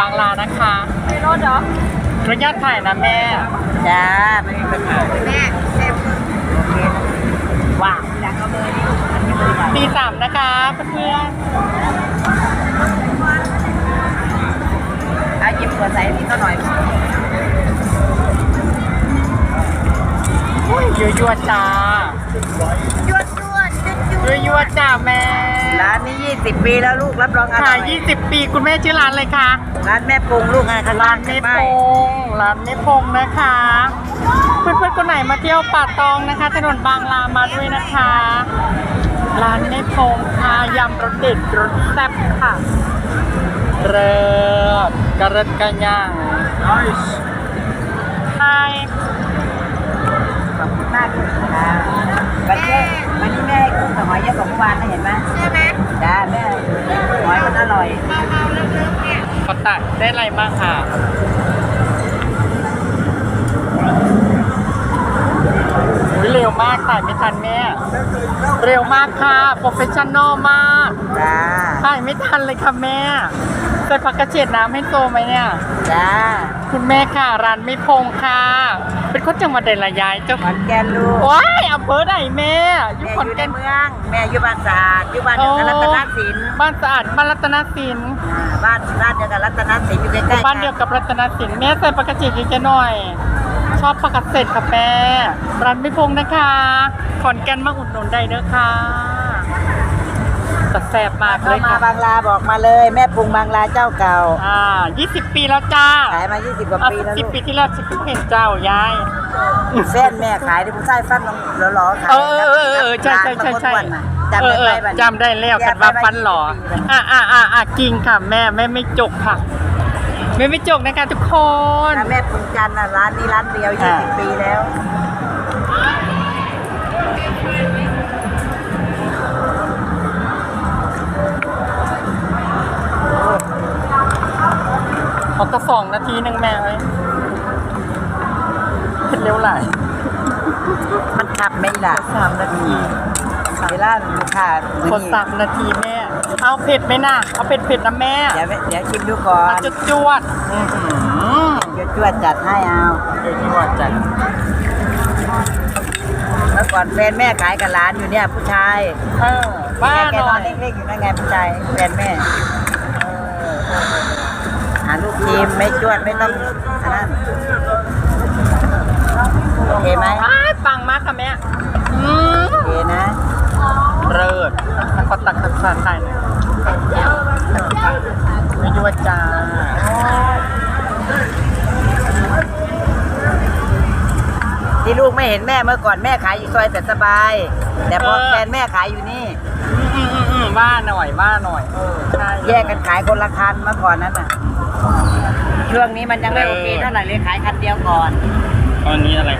บางลานะคะมีรถเหรอขออนุญาตถ่ายนะแม่ จ้าไม่มีปัญหาแม่เต็มว่างอยากเอาเบอร์นี้อันนี้บริการตีสามนะคะเพื่อนอาหยิบหัวใส่นี่ก็หน่อยๆอุ้ยยั่วยั่วๆจ้ายวด ยวดยวดยวยั่วยั่วๆจ้าแม่ร้านนี้ 20 ปีแล้วลูกรับรองอร่ค่ะอย20 ปีคุณแม่ชื่อร้านอะไรคะร้านแม่ปรุงลูกไงข้างล่างเมไม่พงร้านเมพงนะคะ เพื่อนๆคนไหนมาเที่ยวป่าตองนะคะ ถนนบางลามาด้วยนะคะ ร้านเมพงค่ะยำรสเด็ดรสแซ่บค่ะเริศกระเริดกระย่างไฮขอบคุณมากค่ะวันนี้ วันนี้แม่ให้กุ้งกับหอยเยอะกว่าเมื่อวานนะเห็นไหมใช่ไหมจ้าแม่หอยมันอร่อยเบาๆเลิกๆเนี่ยขอตักได้อะไรบ้างค่ะอุ๊ยเร็วมากถ่ายไม่ทันแม่เร็วมากค่ะโปรเฟชชั่นอลมากจ้าถ่ายไม่ทันเลยค่ะแม่ใส่ผักกระเฉดน้ำให้โตไหมเนี่ย จ้า คุณแม่ค่ะร้านไม่พงค่ะ เป็นคนจังหวัดใดละยายเจ้าขอนแก่นลูกว้ายอำเภอไหนแม่อยู่แม่ขอนอยู่ในแก่นเมือง แม่อยู่บ้านสะอาดอยู่บ้านเดียวกันรัตนสินบ้านสะอาดบ้านรัตนสินอ่าบ้านบ้านเดียวกันรัตนสินอยู่ใกล้ๆกับ้านเดียวกับรัตนสินแม่ใส่ผักกระเฉดเยอะๆหน่อย ชอบผักกระเฉดค่ะแม่ร้านไม่พงนะคะ ขอนแก่นมาอุดหนุนได้เด้อค่ะ แต่แซ่บมากเลเข้ายมาค่ะบางลาบอกมาเลย แม่ปรุงบางลาเจ้าเก่า อ่า20 ปีแล้วจ้าขายมา 20 กว่าอะปีแล้วสิลูบกปีที่แล้วฉันเพิ่งเห็นเจ้ายาย แฟนแม่ขายที่ผู้ชายฟันหล่อๆขายเออเออเออเออใช่ใช่ใช่ใช่จำเอได้อไหมเออจำได้แล้วกันว่าฟันหล่ออะอะอะอะกิงค่ะแม่แม่ไม่จกค่ะแม่ไม่จกนะคะทุกคนถ้าแม่ปรุงจันทร์น่ะร้านนี้ร้านเดียว อ่า 20 ปีแล้ว ทีหนึ่งแม่เอ้ยเผ็ดเร็วไหลายมันขับไม่ล่ะสามนาทีเวลาลูกค้าขอสามนาทีแม่ เอาเผ็ดไหมน่ะ เอาเผ็ดเผ็ดๆนะแม่เดี๋ยวแม่เดี๋ยวชิมดูก่อนเอาจุดจวดๆอื้อหือเดี๋ยวจวดจัดให้เอาเดี๋ยวจวดจัดเมื่อก่อนแฟนแม่ขายกับร้านอยู่เนี่ยผู้ชายเออบ้าแม่แกหนน่ออนยเล็กๆอยู่นั่นไงผู้ชายแฟนแม่หาลูกทีมไม่จวดไม่ต้องอันนั้นโอเคไหมอ้ายปังมากค่ะแม่อืมโอเคนะเลิศขอตักตักสานไทยหน่อยไม่ยั่วจ้าที่ลูกไม่เห็นแม่เมื่อก่อนแม่ขายอยู่ซอยแต่สบาย แต่พอแฟนแม่ขายอยู่นี่ อืมอืมอืมว่าหน่อยว่าหน่อยใช่ แยกกันขายคนละคันเมื่อก่อนนั้นน่ะ ช่วงนี้มันยังไม่โอเคเท่าไหร่เลยขายคันเดียวก่อน ตอนนี้อะไร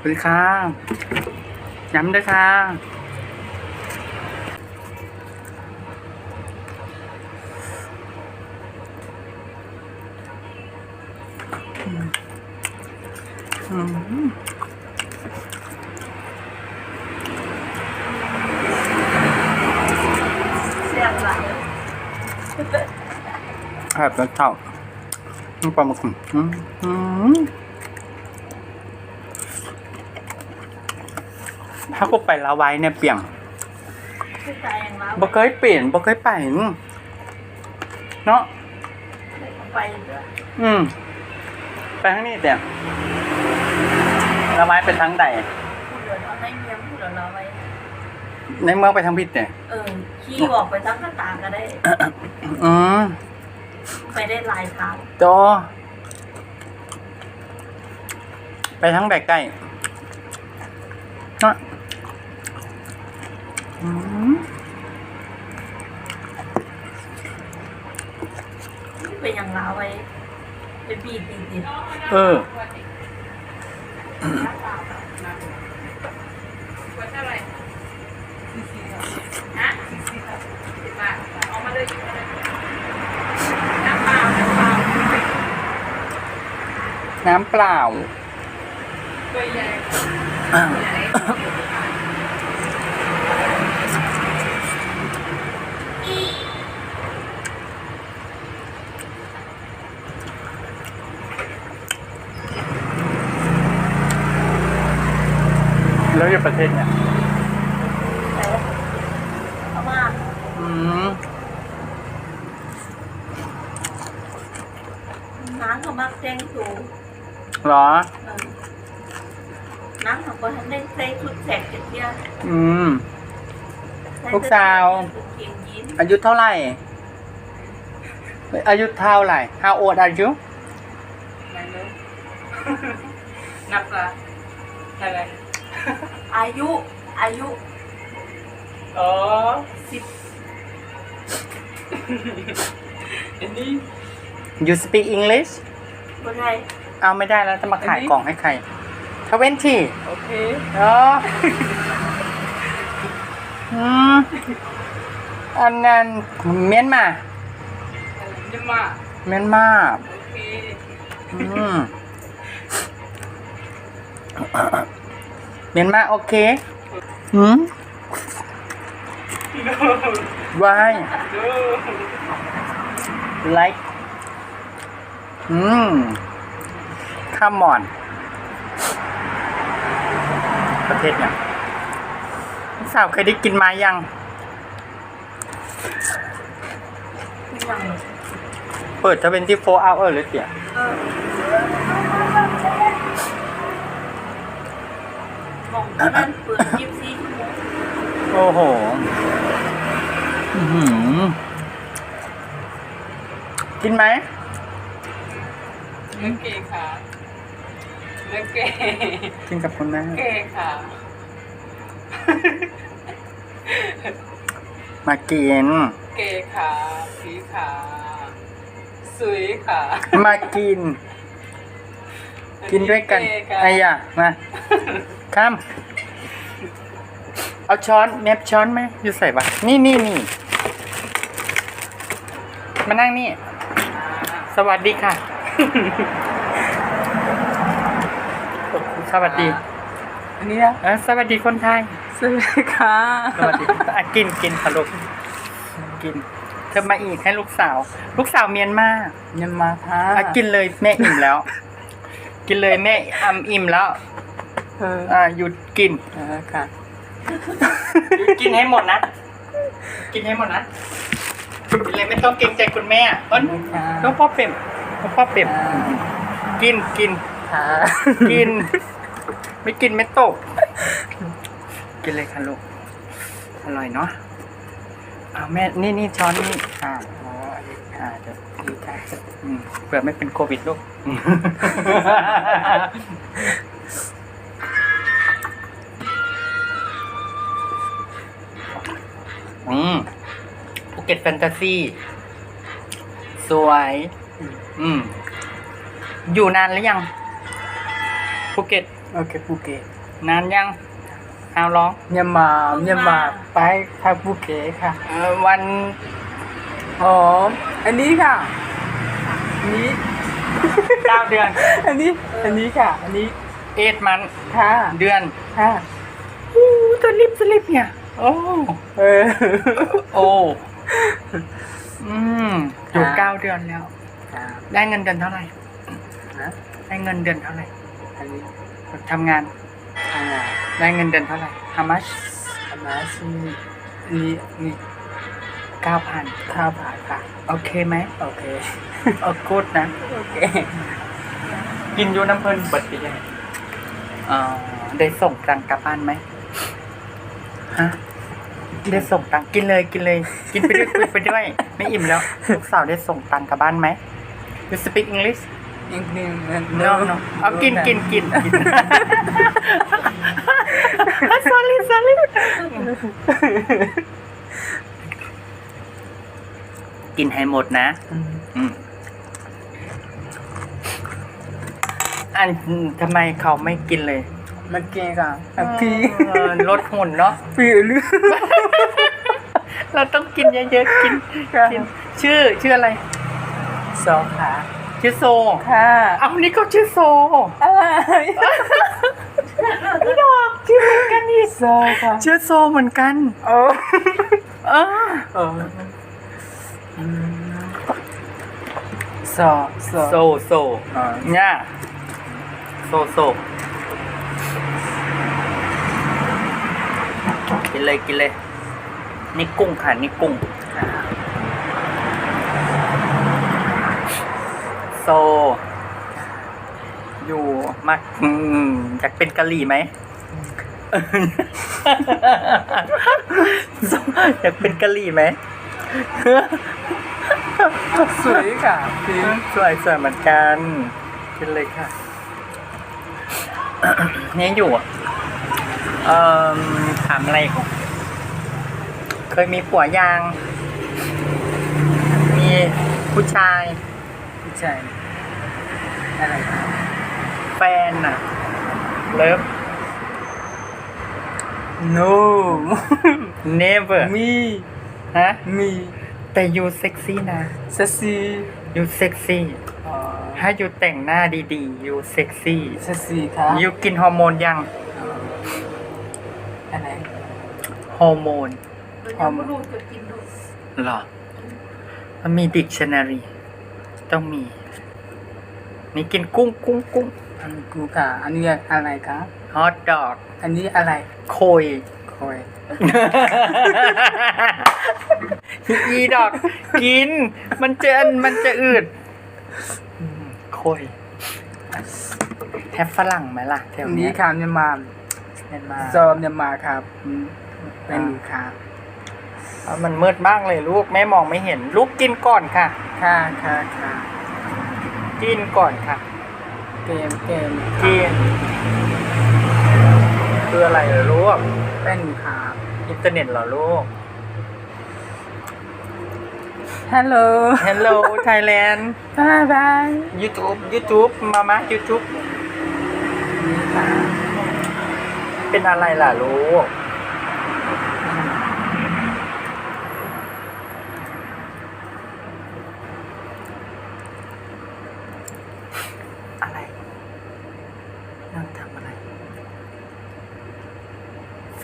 สวัสดีค่ะย้ำด้วยค่ะอืม ครับแล้วเท่าน้ำปลาหมึกอืมอืมถ้ากูไปละไว้เนี่ยเปลี่ยงบ่เคยเปลี่ยนบ่เคยไปเนาะไปด้วยอืมไปทางนี้แต่ละไว้ไปทางใดพูดเดี๋ยวเราให้เมียพูดเดี๋ยวเราไว้ในเมืองไปทางพิษแต่เออขี่ออกไปทั้งข้างต่างก็ได้ อืม ไปได้หลายทางโตไปทางใดใกล้เนาะอืมเป็นอย่างลาวไว้เป็นปีติดติดเออ น้ำเปล่า แล้วอยู่ประเทศเนี่ยเอามาอืมหมาเขามักแจ้งสูง หรอเออน้ำเขาก็ทันได้ใส่ชุดแสกเจ็ดเดียวอืมใส่ลูกสาว เกงยีนส์อายุเท่าไหร่ อายุเท่าไหร่ How old are you ไม่รู้นับละอะไรอายุ อายุอ๋อสิบ อันนี้ You speak English คนไทย เอาไม่ได้แล้วจะมาขายอันนี้กล่องให้ใครทเวนตี้โอเคอ๋ออืมอันนั้นเมียนมานี่มาเมียนมาโอเคอืมเมียนมาโอเคอืม why like อืม come on ประเทศเนี่ยลูกสาวเคยได้กินมายังอย่างเปิดจะเป็นที่4 hour หรือเปล่าเออมองที่นั่นเปิดยี่สิบสี่ชั่วโมงโอ้โหอื้อหือกินไหมโอเคค่ะโอ เคกินกับคุณแม่โอเคค่ะ มากินโอเคค่ะสีค่ะสวยค่ะ มากิน กินด้วยกันโอเคค่ะไอ้ยะมาข้ามเอาช้อนเน็บช้อนไหมอยู่ใส่ปะนี่นี่นี่มานั่งนี่ สวัสดีค่ะ สวัสดีอันนี้นะเออสวัสดีคนไทยสวยค่ะสวัสดีอะกินกินค่ะลูกกิน เธอมาอีกให้ลูกสาว ลูกสาวเมียนมายังมาค่ะอะกินเลยแม่อิ่มแล้ว กินเลยแม่อำอิ่มแล้วเอออ่าหยุดกินเออค่ะหยุดกินให้หมดนะ กินให้หมดนะกินเลยไม่ต้องเกรงใจคุณแม่เอ้นน้องพ่อเปรมน้องพ่อเปรมกินกินค่ะกิน ไม่กินไม่ตก กินเลยค่ะลูก อร่อยเนาะเอาแม่ นี่นี่ช้อนนี่อ่าอ๋ออ่าเดี๋ยวดีค่ะอืมเผื่อไม่เป็นโควิดลูก อืมภูเก็ตแฟนตาซี สวย อืม อยู่นานหรือยังภูเก็ต โอเคภูเก็ตนานยังเอาร้องยังมายังมาไปค่ะภูเก็ตค่ะเอ่อวันหอมอันนี้ค่ะอันนี้เก้าเดือน อันนี้อันนี้ค่ะ อันนี้เอ็ดมันค่ะเดือนค่ะอู้ตัวลิบสลิบเนี่ยโอ้เออโอ้อืมอยู่ครับเก้าเดือนแล้วค่ะได้เงินเดือนเท่าไหร่นะได้เงินเดือนเท่าไหร่อันนี้ ทำงาน ทำงานได้เงินเดือนเท่าไหร่ how much อันนั้นสินี่นี่เก้าพันข้าวผัดค่ะ โอเคไหมโอเค โอกูดนะ โอเค กินอยูน้ำเพลินเบิดไปยังอ่าได้ส่งตังค์กลับบ้านไหมฮะได้ส่งตังค์กินเลยกินเลย กินไปด้วยคุยไปด้วย ไม่อิ่มแล้วลูกสาวได้ส่งตังค์กลับบ้านไหม You speak English อีกหนึ่ง No no เอากินกินกินกิน sorry sorry กินให้หมดนะอืมอันทำไมเขาไม่กินเลยมาเก่งค่ะอะพี่เออลดหุ่นเนาะพี่หรือเราต้องกินเยอะๆกินกิน ชื่อชื่ออะไร สองค่ะ ชื่อโซ ค่ะเอานี่ก็ชื่อโซ อะไรพี่ดอกชื่อเหมือนกันอีกสองค่ะ ชื่อโซเหมือนกัน โอ้เออเอออืมสองสองโซโซอ่าเนี่ยโซโซกินเลยกินเลยนี่กุ้งค่ะนี่กุ้ง โซ อยู่มักอืมอยากเป็นกะหรี่ไหมโซอยากเป็นกะหรี่ไหม สวยค่ะจริงสวยสวยเหมือนกันกินเลยค่ะเนี่ยอยู่อะเอ่อถามอะไร เคยมีผัวยาง มีผู้ชายใช่อะไรคะ แฟนน่ะเลิฟ no never มีฮะมี แต่ยูเซ็กซี่นะเซซียูเซ็กซี่อ๋อถ้ายูแต่งหน้าดีๆยูเซ็กซี่เซซีค่ะยูกินฮอร์โมนยังอะไรฮอร์โมนเรายังไม่รู้จะกินดูเหรอมันมีดิกชันนารี ต้องมี มีกินกุ้งกุ้งกุ้ง อันนี้กูค่ะอันนี้อะไรคะฮอทดอก อันนี้อะไรโคยคอยอีดอก กิน มันจะอันมันจะอืดอืมโคยแทบฝรั่งไหมล่ะแถวอันเนี้นี้ยค่ะเมียนมาเมียนมาซอมเมียนมาครับอืมเป็นค่ะเอามันมืดมากเลยลูกแม่มองไม่เห็น ลูกกินก่อนค่ะ ค่ะค่ะค่ะ กินก่อนค่ะ เกมเกมกินคืออะไรเหรอลูกเป็นค่ะอินเทอร์เน็ตเหรอลูก ฮัลโหล Hello Thailand บายบาย YouTube YouTube มามา YouTube นี่ค่ะเป็นอะไรล่ะลูก อะไรนั่งทำอะไร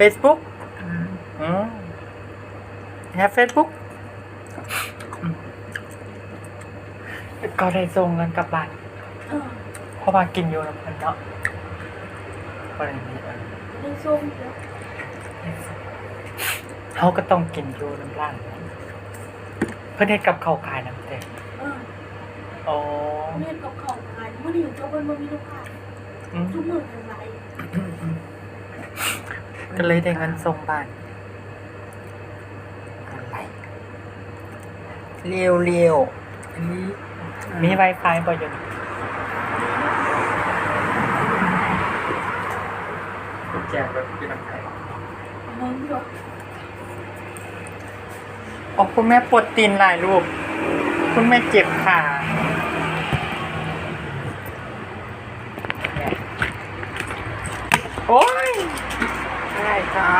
Facebook อืมแฮป Facebook อืมก็ได้ส่งเงินกลับบ้านเออเพราะว่ากินอยู่แล้วมันเนาะก็เลยมีเออได้ส้มแล้วเขาก็ต้องกินอยู่น้ำร้านเพื่อนให้กับเขาวขายน้ำเต็มเอออ๋อเรียนกับเขาขายเมื่อนี้เจ้าเป็นบ่มีลูกค้าอืมทุกมื้อเป็นไร ก็เลยได้เงินส่งบ้านอะไรเรียวเรียวอันนี้ๆมีไวไฟบ่อยู่นี่แจกแบบพี่น้ำไทยมึงเหรออ๋อคุณแม่ปวดตีนหลายรูป คุณแม่เจ็บขาเนี่ยโอ้ยอะ ไรค่ะ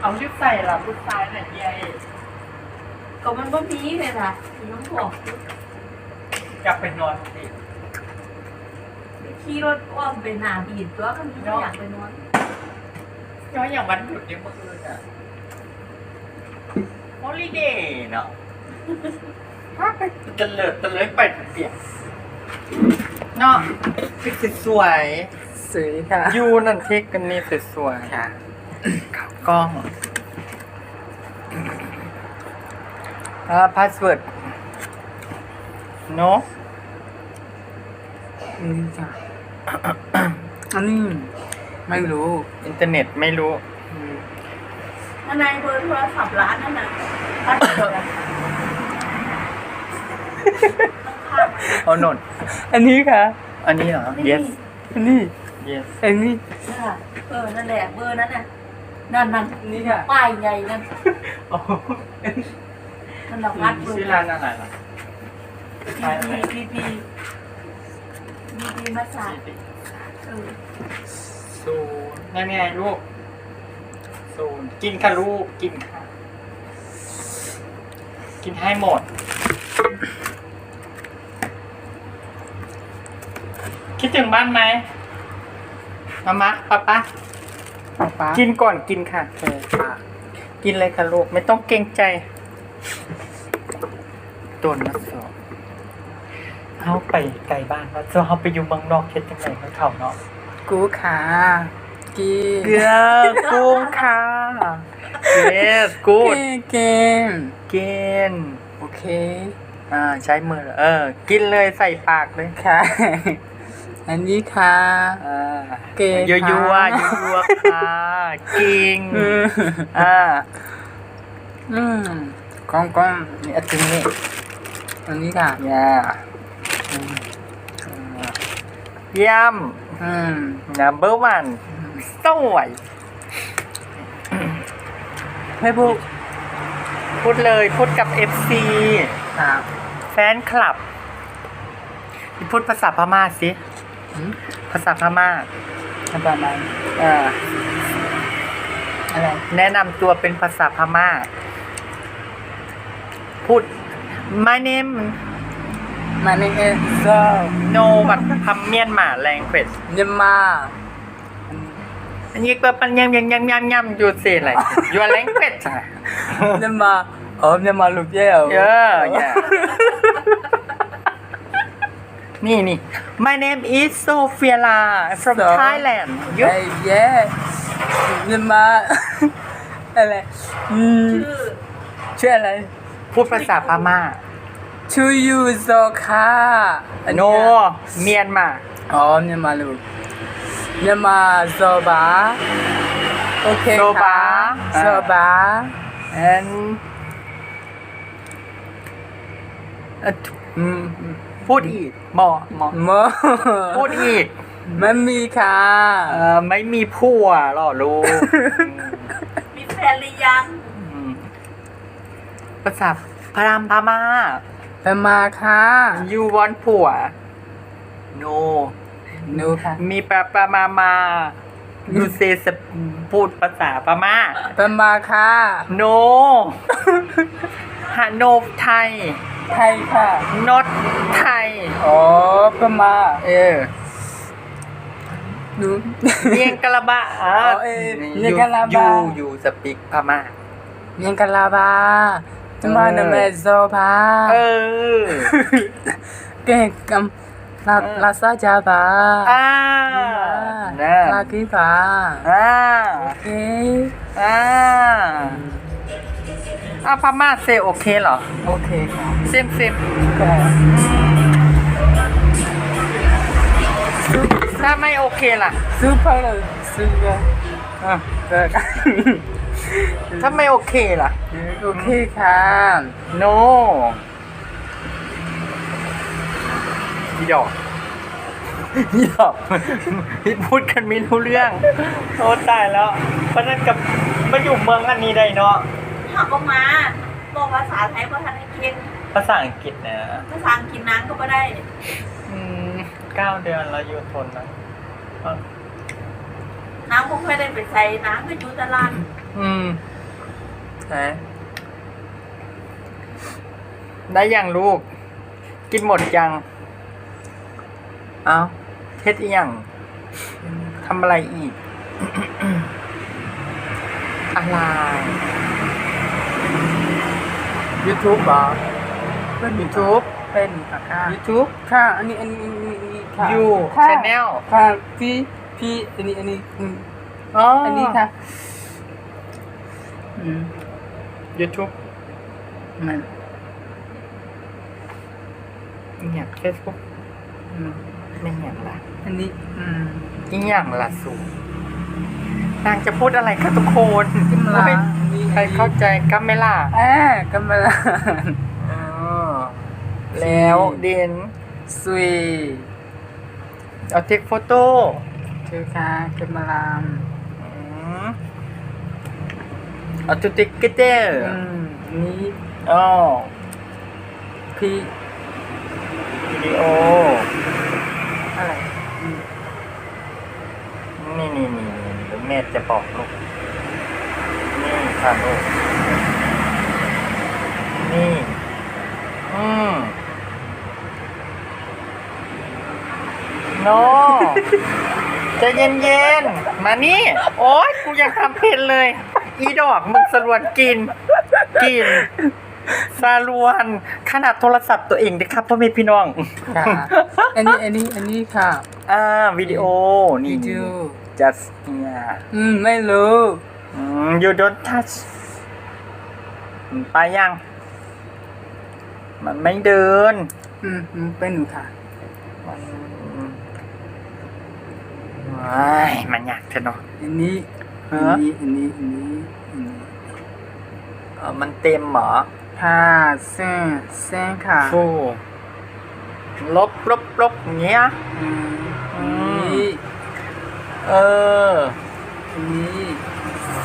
เอาชุดใส่ล่ะชุดซ้ายหน่อยยัยก็มันบ่มีเลยล่ะอยู่น้องบอกกลับไปนอนสิขี่รถอ้อมไปหน้าบีดตัวกันไม่อยากไปนอนย้อนอย่างวันหยุดเนี่ยเมื่อคืนอะฮอลิเดย์เนาะถ้าไปเตลิดเตลิดไปเปียกเนาะฟิกสวย สวยค่ะๆยูนั่นเทคกันนี่สวยๆค่ะขับกล้องอ่าพาสเวิร์ดเนาะนี่ค่ะอันนี้ไม่รู้อินเทอร์เน็ตไม่รู้อืมอันไหนเบอร์โทรศัพท์ร้านนั่นน่ะร้านไหนน่ะข้างเอาหนนอันนี้ค่ะ อันนี้เหรอๆ yes อันนี้ yes อันนี้ค่ะเออ นั่นแหละ เบอร์นั้นน่ะ นั่นนั่นอันนี้ค่ะป้ายใหญ่นั่นอ๋อนั่นเรางัดเบอชื่อร์ร้านอะไรล่ะพีพีพีพีพีมาสาเออซูนั่นไงลูกซูนกินค่ะลูก กินค่ะ กินให้หมด คิดถึงบ้านไหม มามาป้าป้าป๊าป๊ากินก่อนกินค่ะเออป้ากินเลยค่ะลูกไม่ต้องเกรงใจตัวนักสอบเอาไปไกลบ้านแล้วจะเอาไปอยู่เมืองนอกเฮ็ดจังไงเขาเถ่าเนาะกูค่ะกินเกลือกุ้งค่ะ yes กิ good นกินกินโอเคอ่าใช้มือเออ กินเลยใส่ปากเลยค่ะ อันนี้ค่ะอ่าเก่งยัวยัวค่ะยัวค่ะกิงอืมอ่าอืมกล้องกล้องนี่อันนี้อันนี้ค่ะอย่าเยี่ยมอืม number one สวยให้พูดพูดเลยพูดกับ FC ค่ะแฟนคลับ พูดภาษาพม่าสิอืม ภาษาพม่าอะไรอะไรเอออะไรแนะนำตัวเป็นภาษาพม่า พูด my name มาในเอโซ no แบบพัมเมียนมา language ยามาอันนี้ก็ปันยำยำยำยำยำอยู่สิอะไร your language อะยามาอ๋อยามาลูกแก้วเออ yeah นี่นี่ my name is Sophia La from So- Thailand you เอ้ยเย้ยามา อะไรอืมชื่ออะไร พูดภาษาพม่าชื่อยูโซค่ะอัน no เนี้ยเมียนมา อ๋อยามาลูกยามาโซบาโอเคโซบาค่ะโซบา and เอ่ออืม พูดอีกหมอหมอโมพูดอีกมันมีค่ะเออไม่มีผัวหรอลูกมีแฟนหรือยังอืมภาษาพรามพม่าไปมาค่ะ you want ผัว no หนูค่ะมีปะปะมามา you say สพูดภาษาพม่าไปมาค่ะ no ฮะ no ไทย ไทยค่ะ not ไทย อ๋อไปมา เออหนูเนียงกะละบะอะอ๋อเออเนียงกะละบะยูยูสปิกพม่าเรียนกันลาบาจะมาเนเมโซบาเออเก่งกัมลาเออลาซาจาบาอ่านะลากีบาอ่าโอเคอ่า อ่าพม่าเซโอเคเหรอ โอเคค่ะซิมซิมก็ถ้าไม่โอเคล่ะซูเปอร์ซูเปอร์อะก็ถ้าไม่โอเคล่ะ โอเคค่ะ no พี่ดอกพี่ดอกพี่พูดกันไม่รู้เรื่องโอ้ตายแล้ว เพราะนั้นกับมาอยู่เมืองอันนี้ได้เนาะ ถามก็มาบอกภาษาไทยก็ทันให้เก่งภาษาอังกฤษนะภาษาอังกฤษนางก็ไม่ได้อืมเก้าเดือนแล้วอยู่ทนนะนางคงไม่ได้ไปใส่นางก็อยู่ตลาดอืมไหนได้ยังลูก กินหมดยังเอาเฮ็ดอีหยังทำอะไรอีก อะไร YouTube เหรอเป็น YouTube เป็นค่ะ YouTube ค่ะ อันนี้อันนี้อันนี้อันนี้ค่ะ You ค่ะ Channel ค่ะพี่พี่อันนี้อันนี้อืมอ๋ออัอันนี้ค่ะอืม YouTube มันอีหยัง Facebook อืมเป็นอย่างไรอันนี้อืม อีหยังล่ะสูนางจะพูดอะไรคะทุกคนกัมลาโอ้ยใครเข้าใจกัมเมล่าอ่ากำลังอ๋อแล้วเดนสวยเอาเทคโฟโต้เจอค่ะกำลังเอาตุติกเกเตอร์อืมนี่อ๋อพี่วิดีโออะไรอืมนี่นี่นี่เดี๋ยวแม่จะบอกลูก นี่ค่ะลูกนี่ อืมโน ใจะเย็นๆมานี่ โอ๊ย กูยังทำเพลนเลย อีดอกมึงสรวนกิน กิน สารวน ขนาดโทรศัพท์ตัวเองเด้ครับพ่อแม่พี่น้อง ค่ะ อันนี้อันนี้อันนี้ค่ะอ่าวิดีโอ นี่ วิดีโอ just here อืม ไม่รู้ อืม you don't touch มันไปยัง มันไม่เดิน อืมอืมเป็นหนูค่ะมันว้ายมันอยากจะเนาะอันนี้ฮะอันนี้อันนี้อันนี้อันนี้เออมันเต็มเหรอค่ะเส้นเส้นค่ะฟูลบลบลบอย่างเงี้ยอืมอือันมนี้เอออันนี้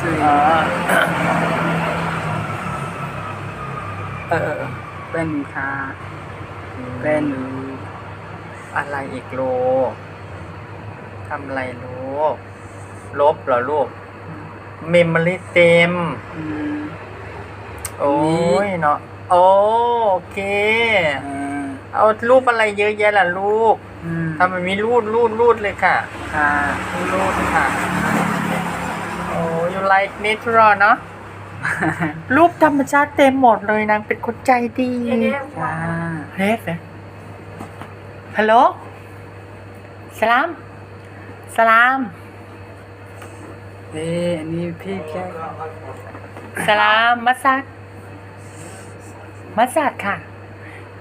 สวยเออเออเออเป็นหนูค่ะเป็นหนูอะไรอีกลูกทำอะไรลูกลบเหรอลูกเมมโมรี่เต็ม อืมโอ้ยเนาะโอโอเค อ่าเอารูปอะไรเยอะแยะล่ะลูกอืมทำแบบนี้รูดรูดรูดเลยค่ะ ค่ะรูดค่ะโอ้ you like natural เนาะ รูปธรรมชาติเต็มหมดเลยนางเป็นคนใจดีค่ะเฮ้ยฮัลโหลสลามสลามเอ้ยอันนี้พี่แค่สลามมัสซัดมัสซัดค่ะ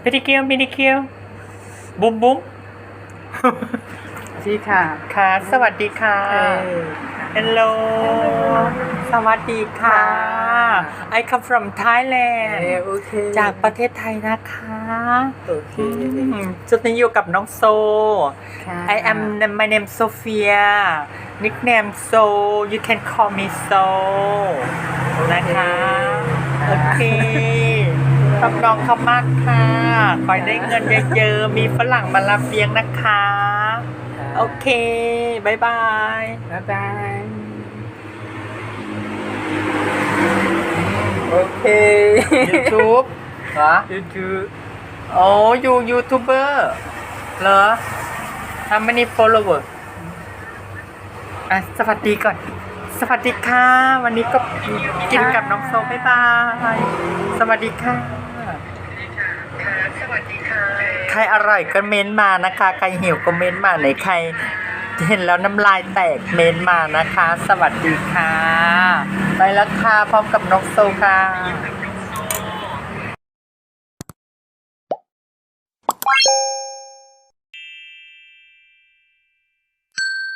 พิดิคิวพิดิคิวบุ้มบุ้มพี่ค่ะ ค่ะ สวัสดีค่ะ เอ้ย Hello สวัสดีค่ะ I come from เอ้ Thailand ยโอเค จากประเทศไทยนะคะ โอเคอืมจุดนี้อยู่กับน้องโซค่ะ I am my name Sophia nickname So you can call me So นะคะ โอเคขอบน้องเขามากค่ะขอให้ได้เงินเยอะๆ มีฝรั่งมารับเลี้ยงนะคะ โอเคบายบาย บ๊ายบาย โอเค YouTube เหรอ YouTube โอ้ยูยูทูบเบอร์เหรอ How many follower อะสวัสดีก่อน สวัสดีค่ะ วันนี้ก็กินกับน้องโซบ๊ายบาย สวัสดีค่ะ ใครอร่อยก็เม้นมานะคะ ใครหิวก็เม้นมาไหนใคร เห็นแล้วน้ำลายแตกเม้นมานะคะ สวัสดีค่ะ ไปแล้วค่ะ พร้อมกับนกโซค่ะ